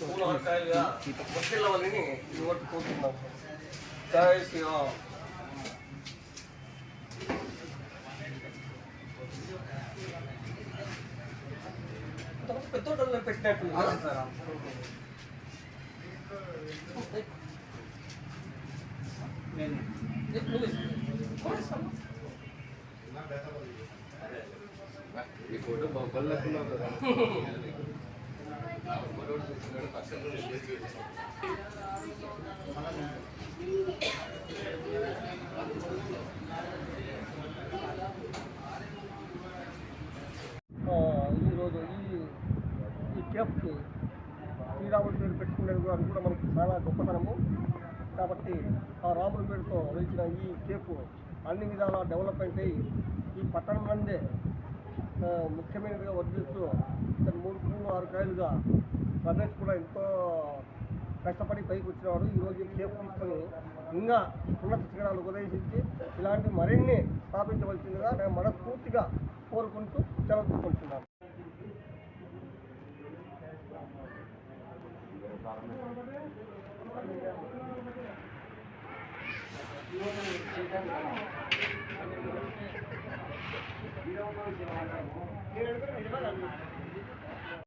పూలకాయలుగా ముఖ్యలవల్లిని vote కోరుతున్నాం జై శ్రీరామ్ పెద్దోటల్లో పెట్టినట్టు ఈరోజు ఈ ఈ కేఫ్కి శ్రీరాముడి పేరు పెట్టుకునేది కూడా అది కూడా మనకు చాలా గొప్పతనము కాబట్టి ఆ రాముడి పేరుతో వెలిచిన ఈ కేఫ్ అన్ని విధాలా డెవలప్మెంట్ అయ్యి ఈ పట్టణం నందే ముఖ్యమైనదిగా వర్ధిస్తూ ఇతను మూడు పూలు ఆరు కాయలుగా రమేష్ కూడా ఎంతో కష్టపడి పైకి వచ్చినవాడు. ఈరోజు కేపు తీసుకొని ఇంకా ఉన్నత శిఖరాలు ఉదయించి ఇలాంటి మరిన్ని స్థాపించవలసిందిగా నేను మనస్ఫూర్తిగా కోరుకుంటూ సెలవు తీసుకుంటున్నాను. నిజమా